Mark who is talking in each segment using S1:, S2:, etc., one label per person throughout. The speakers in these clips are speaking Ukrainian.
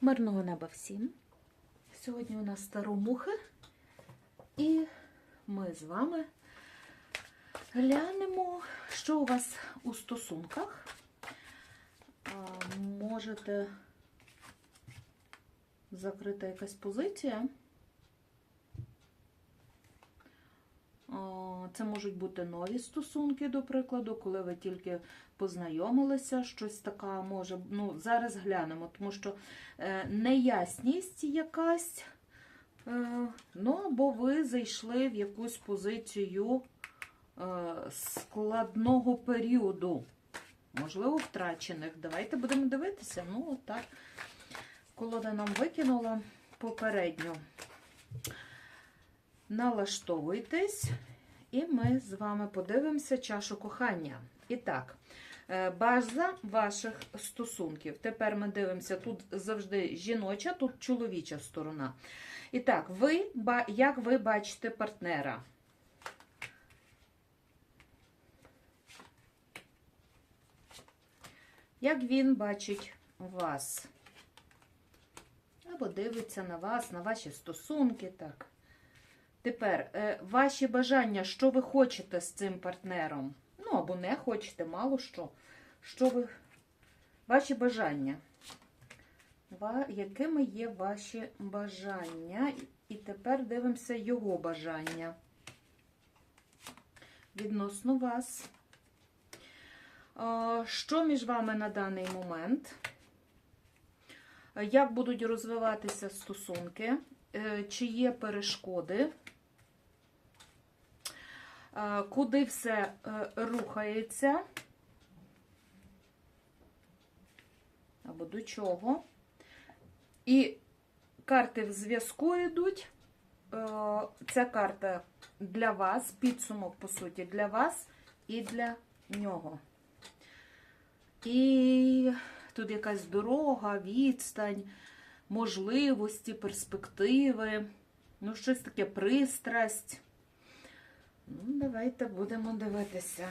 S1: Мирного неба всім. Сьогодні у нас старомухи, і ми з вами глянемо, що у вас у стосунках. Можете закрита якась позиція. А, Це можуть бути нові стосунки, до прикладу, коли ви тільки познайомилися, щось така може. Ну, зараз глянемо, тому що е, неясність якась, е, ну, або ви зайшли в якусь позицію е, складного періоду, можливо, втрачених. Давайте будемо дивитися. Ну, так. Колода нам викинула попередньо. Налаштовуйтесь, і ми з вами подивимося чашу кохання. І так, е, база ваших стосунків. Тепер ми дивимося, тут завжди жіноча, тут чоловіча сторона. І так, ви, як ви бачите партнера? Як він бачить вас? Або дивиться на вас, на ваші стосунки, так. Тепер е, ваші бажання, що ви хочете з цим партнером? Ну, або не хочете, мало що. Що ви. Ваші бажання. Якими є ваші бажання? І тепер дивимося його бажання. Відносно вас. Що між вами на даний момент? Як будуть розвиватися стосунки? Е, Чи є перешкоди? Е, Куди все е, рухається? Або до чого? І карти в зв'язку йдуть. Ця карта для вас, підсумок, по суті, для вас і для нього. І тут якась дорога, відстань, можливості, перспективи, ну, щось таке пристрасть. Ну, давайте будемо дивитися.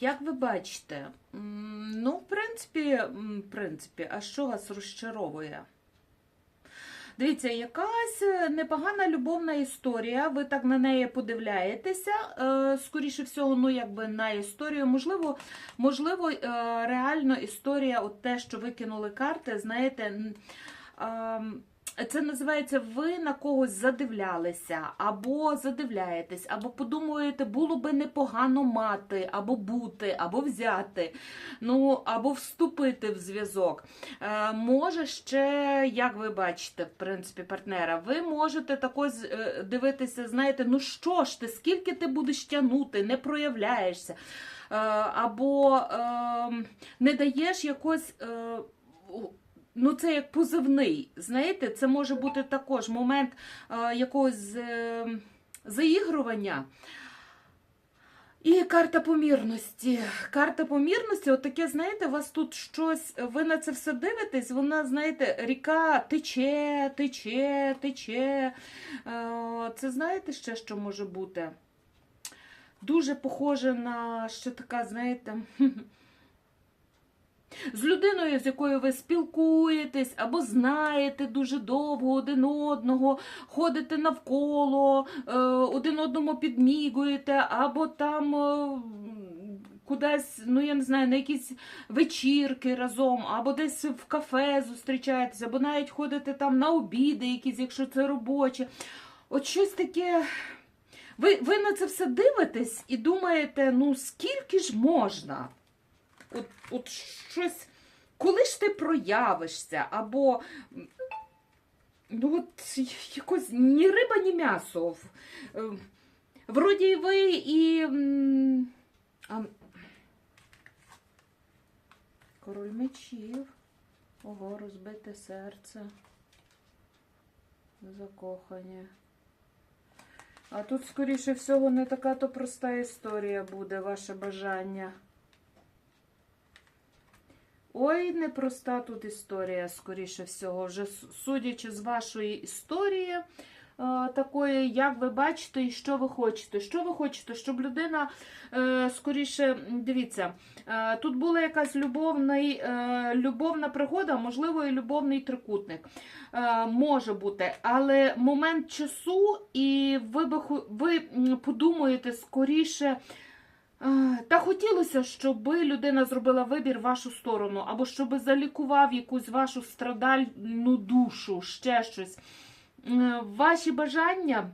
S1: Як ви бачите, ну, в принципі, в принципі, а що вас розчаровує? Дивіться, якась е, непогана любовна історія. Ви так на неї подивляєтеся. Е, Скоріше всього, ну якби на історію. Можливо, можливо, е, реально історія, от те, що викинули карти, знаєте. Це називається ви на когось задивлялися, або задивляєтесь, або подумаєте, було би непогано мати, або бути, або взяти, ну, або вступити в зв'язок. Е, може ще, як ви бачите, в принципі, партнера, ви можете також е, дивитися, знаєте, ну що ж ти, скільки ти будеш тягнути, не проявляєшся, е, або е, не даєш якось. Е, Ну, це як позивний. Знаєте, це може бути також момент е, якогось е, заігрування. І карта помірності. Карта помірності, от знаєте, у вас тут щось, ви на це все дивитесь, вона, знаєте, ріка тече, тече, тече. Е, Це знаєте ще, що може бути? Дуже похоже на ще така, знаєте. З людиною, з якою ви спілкуєтесь або знаєте дуже довго один одного, ходите навколо, е, один одному підмігуєте, або там е, кудись, ну я не знаю, на якісь вечірки разом, або десь в кафе зустрічаєтесь, або навіть ходите там на обіди, якісь, якщо це робоче. От щось таке. Ви, ви на це все дивитесь і думаєте, ну скільки ж можна? От, от щось, коли ж ти проявишся, або ну от якось ні риба, ні м'ясо. Е, Вроді ви і. А... Король мечів. Ого, розбите серце. Закохані. А тут, скоріше всього, не така то проста історія буде, ваше бажання. Ой, непроста тут історія, скоріше всього. Вже судячи з вашої історії, е, такої, як ви бачите, і що ви хочете. Що ви хочете, щоб людина е, скоріше, дивіться, е, тут була якась любовний, любовна пригода, можливо, і любовний трикутник. Може бути, але момент часу, і ви, ви подумаєте скоріше. Та хотілося, щоб людина зробила вибір в вашу сторону, або щоб залікував якусь вашу страдальну душу, ще щось. Е, Ваші бажання,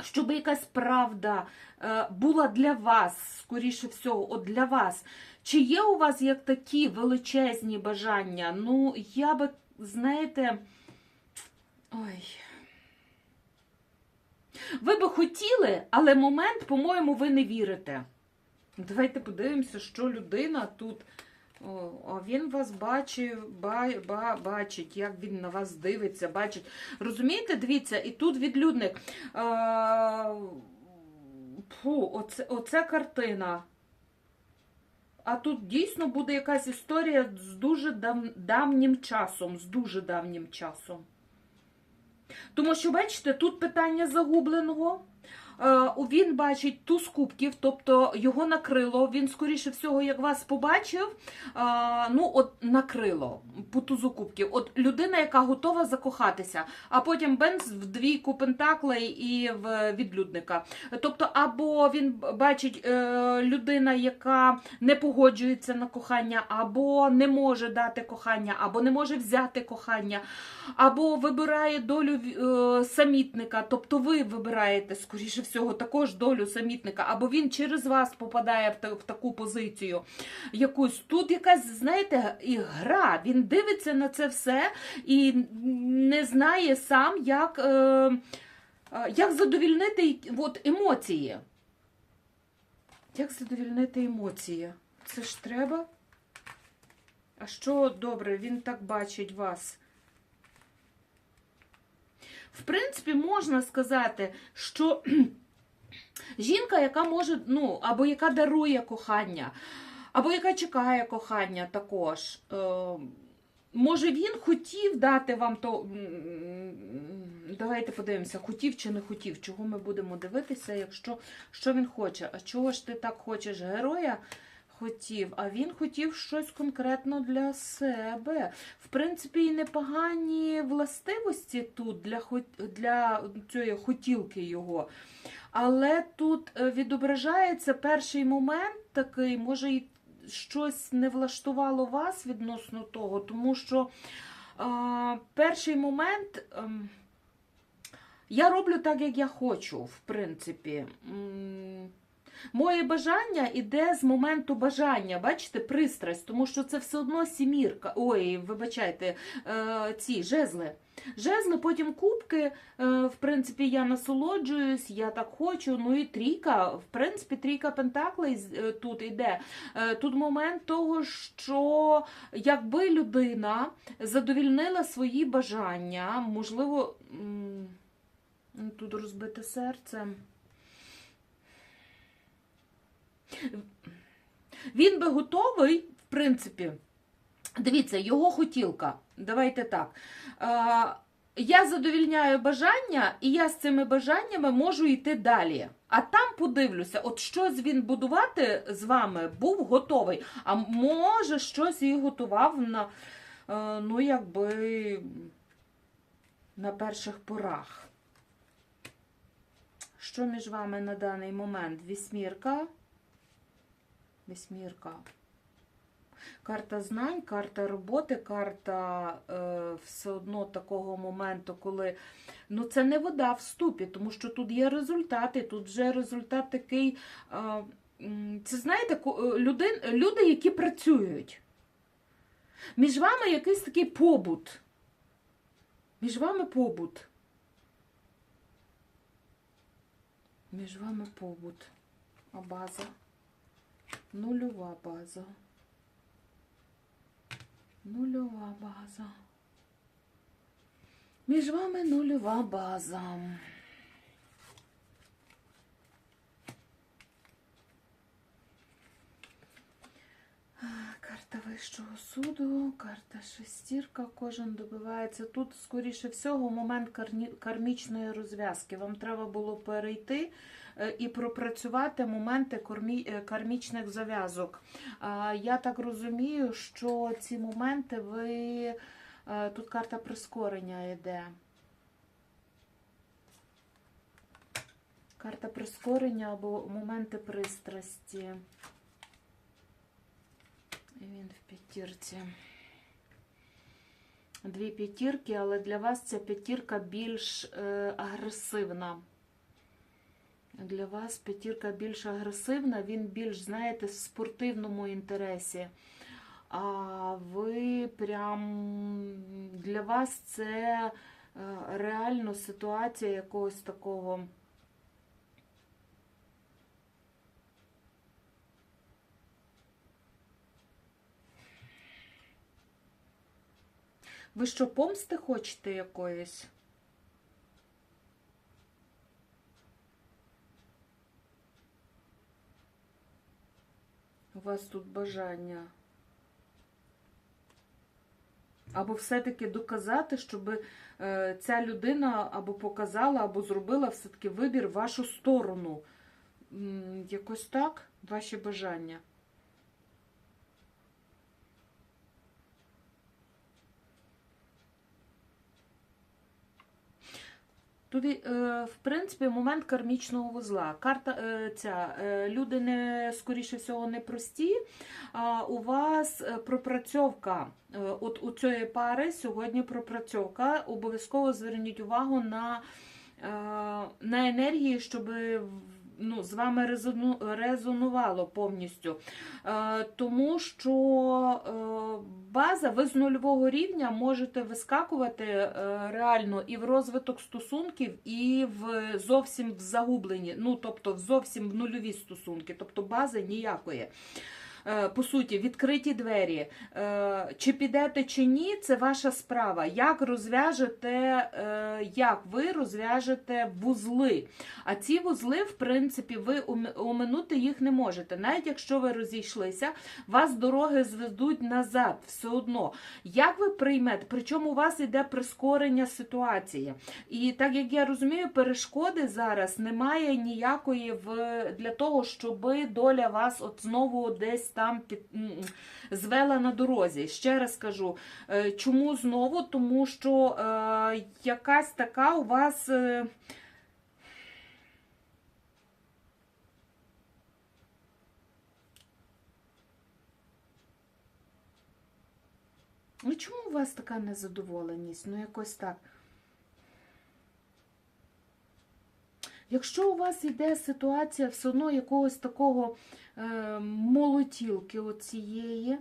S1: щоб якась правда е, була для вас, скоріше всього, от для вас. Чи є у вас як такі величезні бажання? Ну, я би, знаєте. Ой. Ви би хотіли, але момент, по-моєму, ви не вірите. Давайте подивимося, що людина тут. О, він вас бачив, ба, ба, бачить, як він на вас дивиться, бачить. Розумієте, дивіться, і тут відлюдник. А, фу, оце, оце картина. А тут дійсно буде якась історія з дуже дав, давнім часом, з дуже давнім часом. Тому що, бачите, тут питання загубленого. Е, Він бачить туз кубків, тобто його накрило. Він, скоріше всього, як вас побачив, е, ну, от накрило по тузу кубків. От людина, яка готова закохатися, а потім бенз в двійку пентаклей і в відлюдника. Тобто, або він бачить е, людина, яка не погоджується на кохання, або не може дати кохання, або не може взяти кохання, або вибирає долю самітника, тобто ви вибираєте, скоріше всього, також долю самітника, або він через вас попадає в, та- в таку позицію якусь. Тут якась, знаєте, і гра. Він дивиться на це все і не знає сам, як, е, е, як задовільнити от, емоції. Як задовільнити емоції? Це ж треба. А що добре, він так бачить вас. В принципі, можна сказати, що жінка, яка може, ну, або яка дарує кохання, або яка чекає кохання також. Е, може, він хотів дати вам то. Давайте подивимося, хотів чи не хотів. Чого ми будемо дивитися, якщо що він хоче. А чого ж ти так хочеш героя? Хотів, а він хотів щось конкретно для себе. В принципі, і непогані властивості тут для, для цієї хотілки його. Але тут е, відображається перший момент такий, може, і щось не влаштувало вас відносно того, тому що е, перший момент. ем, я роблю так, як я хочу, в принципі. Моє бажання іде з моменту бажання, бачите, пристрасть, тому що це все одно сімірка. Ой, вибачайте, е, ці жезли. Жезли, потім кубки. Е, в принципі, я насолоджуюсь, я так хочу. Ну і трійка. В принципі, трійка пентаклей е, тут іде. Тут момент того, що якби людина задовільнила свої бажання, можливо, тут розбите серце. Він би готовий, в принципі, дивіться, його хотілка. Давайте так. Я задовільняю бажання, і я з цими бажаннями можу йти далі. А там подивлюся, от щось він будувати з вами був готовий. А може, щось і готував на, е, ну, якби, на перших порах. Що між вами на даний момент? Вісьмірка. Вісьмірка. Карта знань, карта роботи, карта е, все одно такого моменту, коли ну це не вода в ступі, тому що тут є результати, тут вже результат такий. Е, це знаєте, е, люди, люди, які працюють. Між вами якийсь такий побут. Між вами побут. Між вами побут. А база. Нульова база. Нульова база. Між вами нульова база. Карта Вищого суду, карта шестірка, кожен добивається. Тут, скоріше всього, момент кармічної розв'язки. Вам треба було перейти і пропрацювати моменти е, кармічних зав'язок. Я так розумію, що ці моменти ви. е, Тут карта прискорення йде. Карта прискорення або моменти пристрасті. І він в п'ятірці. Дві п'ятірки, але для вас ця п'ятірка більш е, агресивна. Для вас п'ятірка більш агресивна, він більш, знаєте, в спортивному інтересі. А ви прям для вас це е, реально ситуація якогось такого. Ви що, помсти хочете якоїсь? Вас тут бажання. Або все-таки доказати, щоб е, ця людина або показала, або зробила все-таки вибір в вашу сторону. Якось так, ваші бажання. Тут, е, в принципі, момент кармічного вузла. Карта е, ця е, люди не скоріше всього не прості. А у вас пропрацьовка. От у цієї пари сьогодні пропрацьовка. Обов'язково зверніть увагу на, на енергії, щоб ну, з вами резону- резонувало повністю. Е, Тому що е, база, ви з нульового рівня можете вискакувати е, реально і в розвиток стосунків, і в зовсім в загублені, ну тобто зовсім в нульові стосунки, тобто бази ніякої. Е, По суті, відкриті двері. Е, Чи підете, чи ні, це ваша справа. Як розв'яжете, е, як ви розв'яжете вузли. А ці вузли, в принципі, ви оминути їх не можете. Навіть якщо ви розійшлися, вас дороги зведуть назад все одно. Як ви приймете? Причому у вас йде прискорення ситуації. І так як я розумію, перешкоди зараз немає ніякої в для того, щоб доля вас от знову десь там під звела на дорозі. Ще раз кажу, е, чому знову? Тому що е, якась така у вас. е, Ну чому у вас така незадоволеність? Ну якось так. Якщо у вас йде ситуація все одно якогось такого е, молотілки оцієї,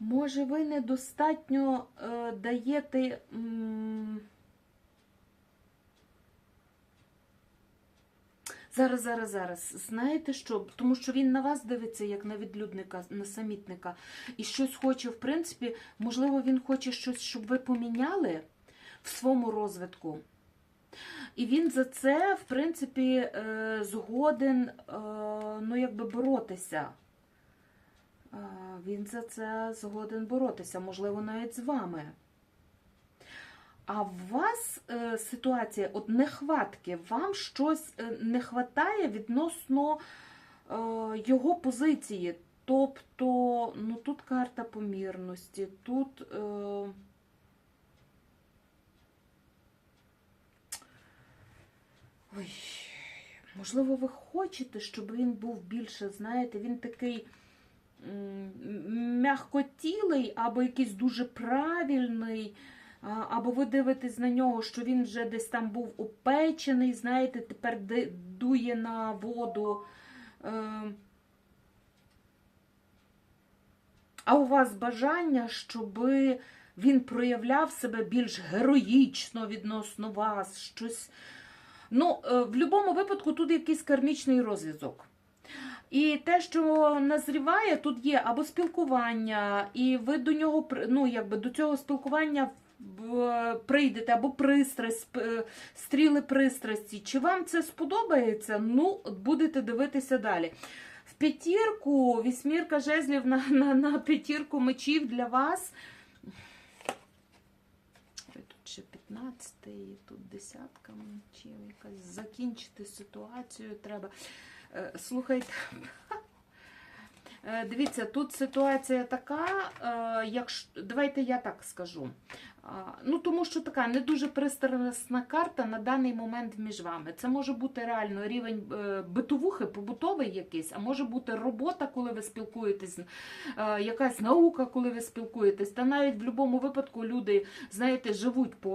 S1: може ви недостатньо е, даєте. м, Зараз, зараз, зараз. Знаєте що? Тому що він на вас дивиться, як на відлюдника, на самітника, і щось хоче, в принципі, можливо, він хоче щось, щоб ви поміняли в своєму розвитку. І він за це, в принципі, е, згоден е, ну, якби боротися. Е, Він за це згоден боротися, можливо, навіть з вами. А в вас е, ситуація, от нехватки, вам щось е, не хватає відносно е, його позиції. Тобто, ну тут карта помірності, тут. Е, ой, можливо, ви хочете, щоб він був більше, знаєте, він такий м, м'якотілий або якийсь дуже правильний. Або ви дивитесь на нього, що він вже десь там був опечений, знаєте, тепер дує на воду. Е, А у вас бажання, щоб він проявляв себе більш героїчно відносно вас, щось. Ну, е, в будь-якому випадку тут якийсь кармічний розв'язок. І те, що назріває, тут є або спілкування, і ви до нього ну, якби до цього спілкування прийдете, або пристрасть, стріли пристрасті. Чи вам це сподобається? Ну, будете дивитися далі. В п'ятірку, вісьмірка жезлів на, на, на п'ятірку мечів для вас. Тут ще 15, і тут десятка мечів, якась закінчити ситуацію треба. Е, Слухайте. Е, Дивіться, тут ситуація така, е, якщо давайте я так скажу. Ну, тому що така не дуже пристрасна карта на даний момент між вами. Це може бути реально рівень е, битовухи, побутовий якийсь, а може бути робота, коли ви спілкуєтесь, е, якась наука, коли ви спілкуєтесь. Та навіть в будь-якому випадку люди, знаєте, живуть е,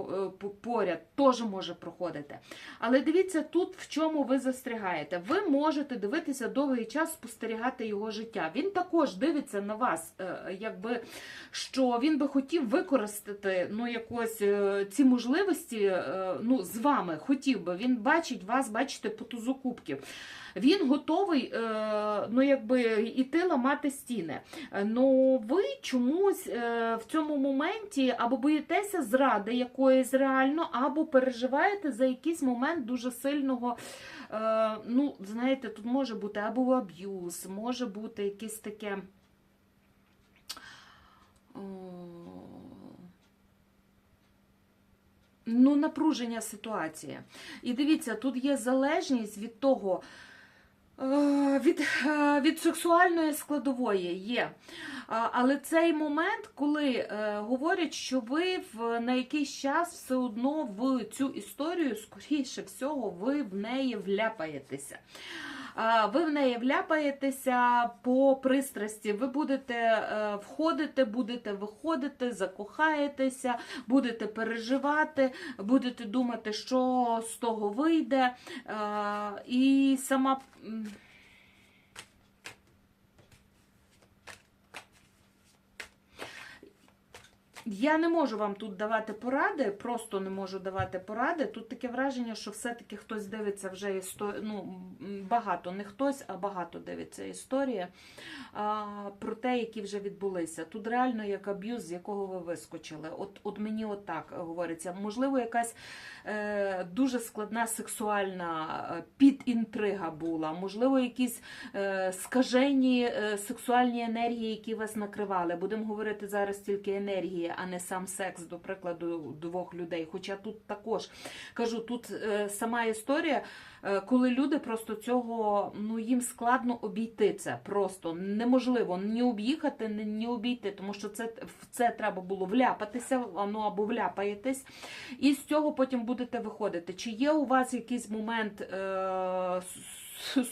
S1: поряд, теж може проходити. Але дивіться тут, в чому ви застрягаєте. Ви можете дивитися довгий час, спостерігати його життя. Він також дивиться на вас, якби що він би хотів використати ну, якось е, ці можливості е, ну, з вами. Хотів би. Він бачить вас, бачите, по тузу кубків. Він готовий е, ну, якби, іти ламати стіни. Ну ви чомусь в цьому моменті або боїтеся зради якоїсь реально, або переживаєте за якийсь момент дуже сильного. Ну, знаєте, тут може бути або аб'юз, може бути якесь таке. о, Ну, напруження ситуації. І дивіться, тут є залежність від того, е, від, е, від сексуальної складової є. Але цей момент, коли е, говорять, що ви в, на якийсь час все одно в цю історію, скоріше всього, ви в неї вляпаєтеся. Ви в неї вляпаєтеся по пристрасті. Ви будете е, входити, будете виходити, закохаєтеся, будете переживати, будете думати, що з того вийде. І сама. Я не можу вам тут давати поради, просто не можу давати поради. Тут таке враження, що все-таки хтось дивиться вже історію. Ну, багато, не хтось, а багато дивиться історія а, про те, які вже відбулися. Тут реально як аб'юз, з якого ви вискочили. От, от мені отак говориться. Можливо, якась е, дуже складна сексуальна е, підінтрига була, можливо, якісь е, скажені е, сексуальні енергії, які вас накривали. Будемо говорити зараз тільки енергії, а не сам секс, до прикладу, двох людей. Хоча тут також кажу, тут е, сама історія, е, коли люди просто цього ну їм складно обійти це. Просто неможливо ні об'їхати, ні, обійти, тому що це в це треба було вляпатися, ну або вляпаєтесь, і з цього потім будете виходити. Чи є у вас якийсь момент? Е,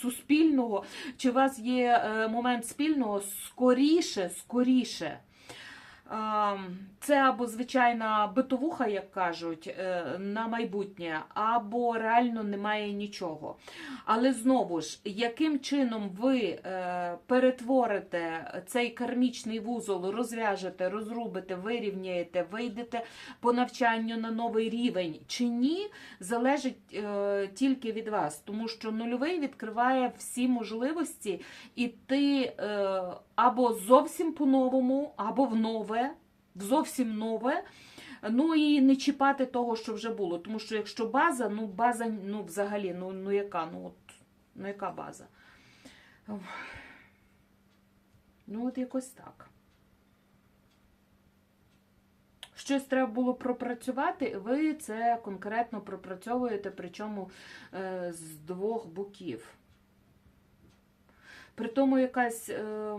S1: суспільного, чи у вас є е, момент спільного, скоріше, скоріше. Ам, Це або звичайна битовуха, як кажуть, е, на майбутнє, або реально немає нічого. Але знову ж, яким чином ви е, перетворите цей кармічний вузол, розв'яжете, розрубите, вирівняєте, вийдете по навчанню на новий рівень чи ні, залежить е, тільки від вас, тому що нульовий відкриває всі можливості іти е, або зовсім по-новому, або в нове, зовсім нове. Ну і не чіпати того, що вже було. Тому що якщо база, ну база, ну взагалі, ну, ну яка, ну от, ну яка база? Ну, от якось так. Щось треба було пропрацювати, ви це конкретно пропрацьовуєте, причому е, з двох боків. При тому якась. Е,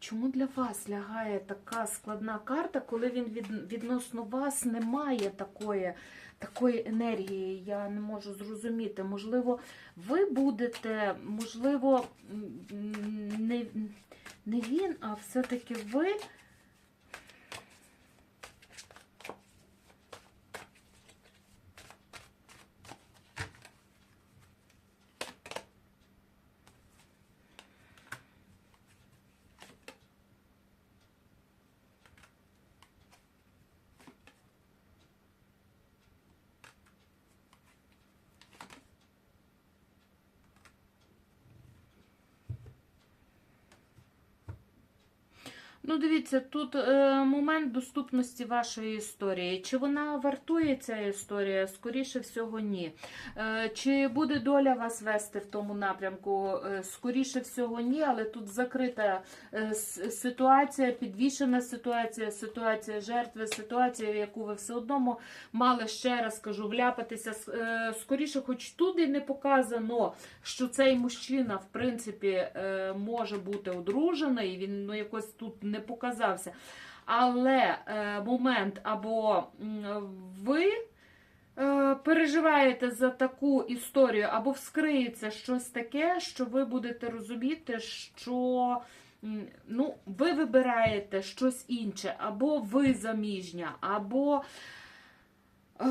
S1: чому для вас лягає така складна карта, коли він від, відносно вас не має такої, такої енергії? Я не можу зрозуміти. Можливо, ви будете, можливо, не, не він, а все-таки ви. Ну, дивіться, тут е, момент доступності вашої історії. Чи вона вартує ця історія? Скоріше всього, ні. Е, чи буде доля вас вести в тому напрямку? Е, скоріше всього, ні, але тут закрита е, ситуація, підвішена ситуація, ситуація жертви, ситуація, в яку ви все одно мали ще раз кажу, вляпатися. Е, Скоріше, хоч тут і не показано, що цей мужчина, в принципі, е, може бути одружений, він ну, якось тут не показався. Але е, момент або ви е, переживаєте за таку історію, або вскриється щось таке, що ви будете розуміти, що ну, ви вибираєте щось інше, або ви заміжня, або е,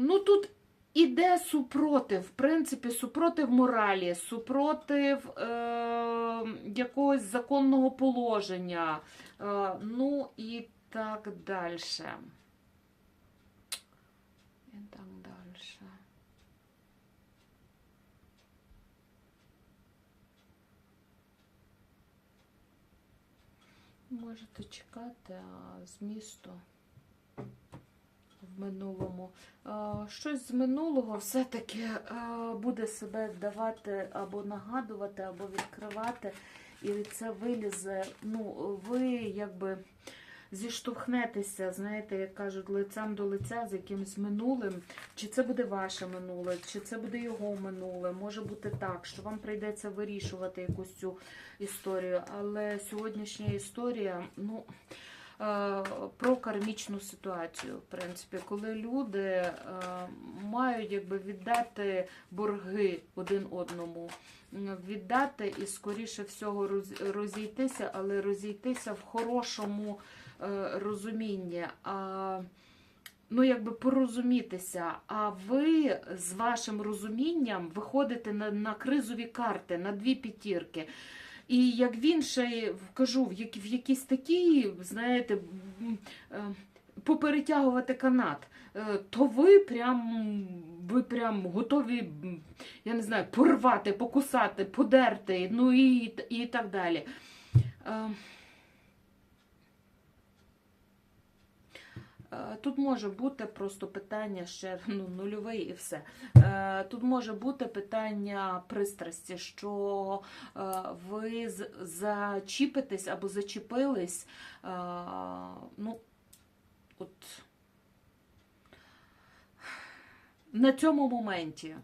S1: ну тут іде супротив, в принципі, супротив моралі, супротив е, якогось законного положення, е, ну і так далі. І так далі. Можете чекати а змісту минулому. Щось з минулого все-таки буде себе давати або нагадувати, або відкривати, і це вилізе. Ну, ви якби зіштовхнетеся, знаєте, як кажуть, лицем до лиця з якимось минулим. Чи це буде ваше минуле, чи це буде його минуле. Може бути так, що вам прийдеться вирішувати якусь цю історію. Але сьогоднішня історія, ну. Е, Про кармічну ситуацію, в принципі, коли люди е, мають якби віддати борги один одному, віддати і скоріше всього розійтися, але розійтися в хорошому е, розумінні. А, ну, якби порозумітися. А ви з вашим розумінням виходите на, на кризові карти, на дві п'ятірки. І як він ще кажу, в, як, в якійсь такі, знаєте, е, поперетягувати канат, е, то ви прям, ви прям готові, я не знаю, порвати, покусати, подерти, ну і, і так далі. Е, Е, Тут може бути просто питання ще ну, нульовий і все. Е, Тут може бути питання пристрасті, що е, ви зачіпитесь або зачепились. е, Ну, от на цьому моменті.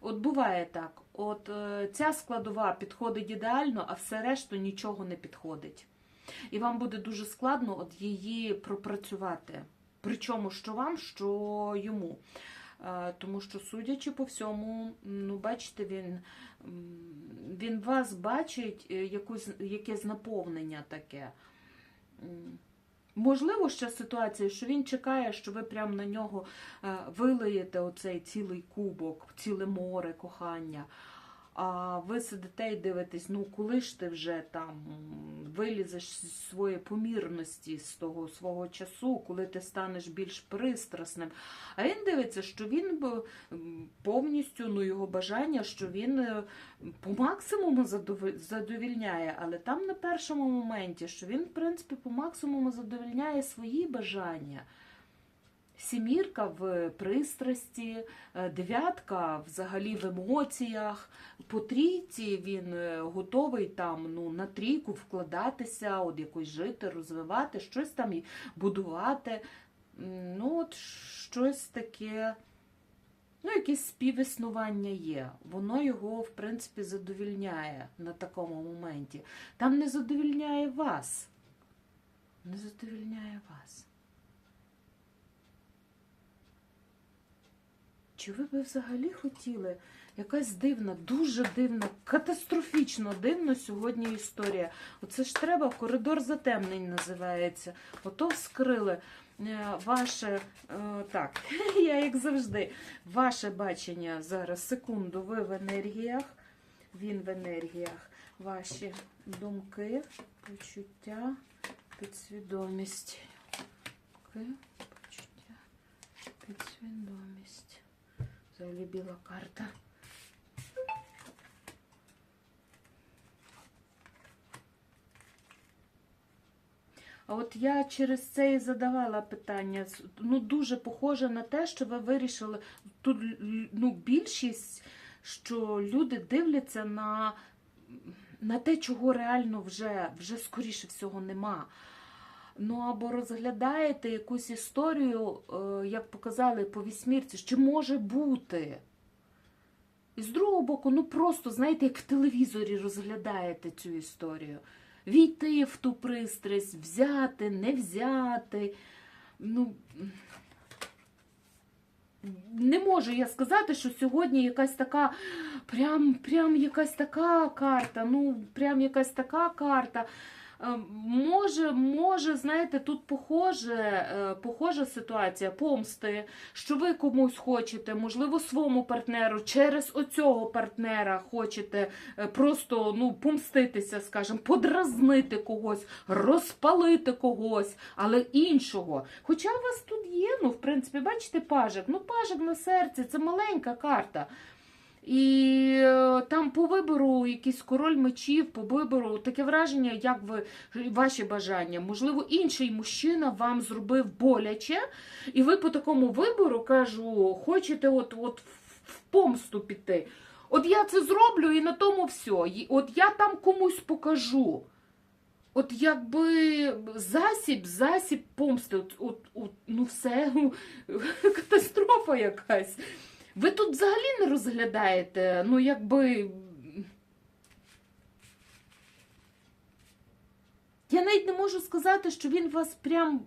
S1: От буває так. От е, ця складова підходить ідеально, а все решту нічого не підходить. І вам буде дуже складно от її пропрацювати. Причому що вам, що йому. Е, Тому що, судячи по всьому, ну, бачите, він, він вас бачить е, якусь, якесь наповнення таке. Можливо, ще ситуація, що він чекає, що ви прямо на нього е, вилиєте оцей цілий кубок, ціле море кохання. А ви сидите і дивитесь, ну коли ж ти вже там вилізеш з своєї помірності з того свого часу, коли ти станеш більш пристрасним. А він дивиться, що він повністю ну, його бажання, що він е, по максимуму задовільняє, але там на першому моменті, що він, в принципі, по максимуму задовільняє свої бажання. Сімірка в пристрасті, е, дев'ятка взагалі в емоціях. По трійці він е, готовий там ну, на трійку вкладатися, от якось жити, розвивати, щось там і будувати. Ну, от щось таке, ну, якесь співіснування є. Воно його, в принципі, задовільняє на такому моменті. Там не задовільняє вас. Не задовільняє вас. Чи ви би взагалі хотіли? Якась дивна, дуже дивна, катастрофічно дивна сьогодні історія. Оце ж треба, коридор затемнень називається. Ото вскрили е, ваше, е, так, я як завжди, ваше бачення зараз, секунду, ви в енергіях, він в енергіях, ваші думки, почуття, підсвідомість. Думки, почуття, підсвідомість. Взагалі біла карта. А от я через це і задавала питання. Ну, дуже похоже на те, що ви вирішили. Тут ну, більшість, що люди дивляться на, на те, чого реально вже, вже скоріше всього нема. Ну, або розглядаєте якусь історію, е, як показали по вісьмірці, що може бути. І з другого боку, ну просто, знаєте, як в телевізорі розглядаєте цю історію. Війти в ту пристрасть, взяти, не взяти. Ну, не можу я сказати, що сьогодні якась така, прям, прям якась така карта, ну, прям якась така карта. Е, Може, може, знаєте, тут похоже, е, похожа ситуація помсти, що ви комусь хочете, можливо, своєму партнеру через оцього партнера хочете е, просто ну, помститися, скажімо, подразнити когось, розпалити когось, але іншого. Хоча у вас тут є, ну, в принципі, бачите, пажик, ну, пажик на серці, це маленька карта. І е, там по вибору якийсь король мечів, по вибору таке враження, як ви ваші бажання. Можливо, інший мужчина вам зробив боляче, і ви по такому вибору кажу, хочете от, от в- помсту піти. От я це зроблю і на тому все. От я там комусь покажу. От якби засіб, засіб помсти, от, от, от, ну все, катастрофа якась. Ви тут взагалі не розглядаєте, ну якби. Я навіть не можу сказати, що він вас прям.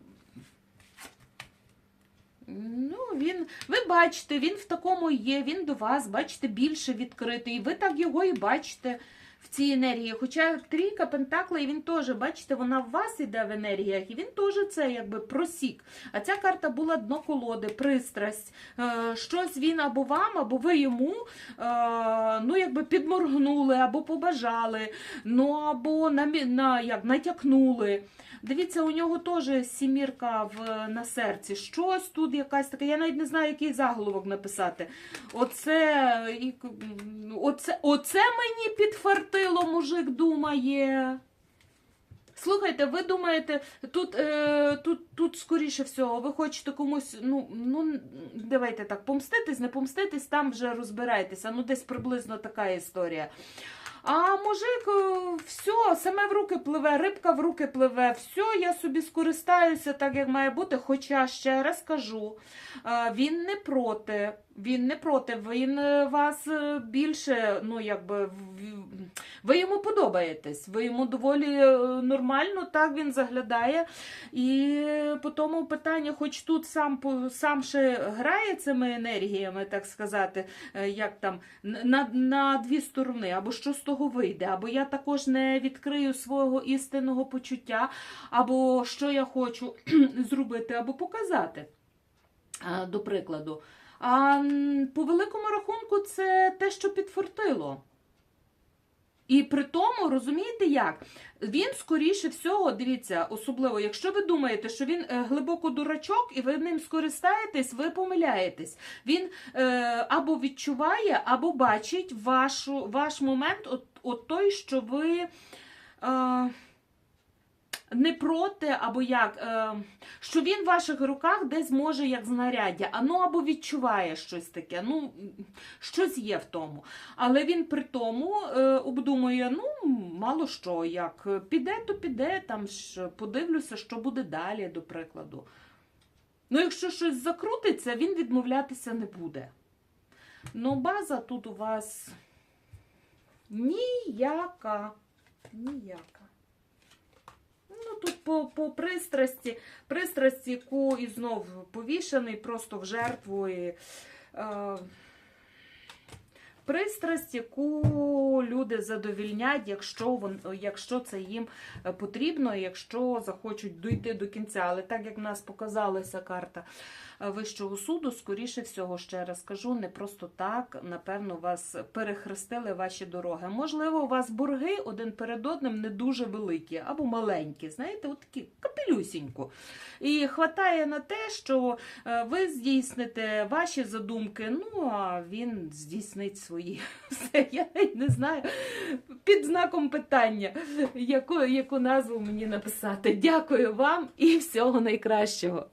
S1: Ну, він, ви бачите, він в такому є, він до вас, бачите, більше відкритий. Ви так його і бачите в цій енергії. Хоча трійка Пентаклей, він теж, бачите, вона в вас іде в енергіях, і він теж це якби просік. А ця карта була дно колоди, пристрасть. Е, щось він або вам, або ви йому е, ну, якби підморгнули, або побажали, ну або на, на, як, натякнули. Дивіться, у нього теж сімірка в, на серці. Щось тут якась така, я навіть не знаю, який заголовок написати. Оце, і, оце, оце мені підфартило, мужик думає. Слухайте, ви думаєте, тут, е, тут, тут скоріше всього, ви хочете комусь, ну, ну, давайте так, помститись, не помститись, там вже розбирайтеся. Ну, десь приблизно така історія. А мужик, е, все, саме в руки пливе, рибка в руки пливе, все, я собі скористаюся так, як має бути. Хоча, ще раз кажу, е, він не проти, він не проти, він е, вас е, більше, ну, якби, ви йому подобаєтесь, ви йому доволі е, нормально, так він заглядає. І по тому питання, хоч тут сам, сам ще грає цими енергіями, так сказати, як там, на, на дві сторони, або що з того вийде, або я також не відкрию свого істинного почуття, або що я хочу зробити, або показати, до прикладу. А по великому рахунку це те, що підфортило. І при тому, розумієте як? Він, скоріше всього, дивіться, особливо, якщо ви думаєте, що він е, глибоко дурачок і ви ним скористаєтесь, ви помиляєтесь. Він е, або відчуває, або бачить вашу, ваш момент, от, от той, що ви. Е, не проти, або як, е, що він в ваших руках десь може як знаряддя, а або відчуває щось таке, ну щось є в тому. Але він при тому е, обдумує, ну, мало що, як піде, то піде, там подивлюся, що буде далі, до прикладу. Ну, якщо щось закрутиться, він відмовлятися не буде. Ну, база тут у вас ніяка. Ніяка. Ну, тут по, по пристрасті, пристрасті, яку і знов повішений просто в жертву. І, е, пристрасть, яку люди задовільнять, якщо, вон, якщо це їм е, потрібно, якщо захочуть дійти до кінця. Але так як в нас показалася карта Вищого суду, скоріше всього, ще раз кажу, не просто так, напевно, вас перехрестили ваші дороги. Можливо, у вас борги один перед одним не дуже великі або маленькі, знаєте, от такі капелюсіньку. І хватає на те, що е, ви здійсните ваші задумки, ну а він здійснить свої. Все, я не знаю. Під знаком питання, яку, яку назву мені написати. Дякую вам і всього найкращого.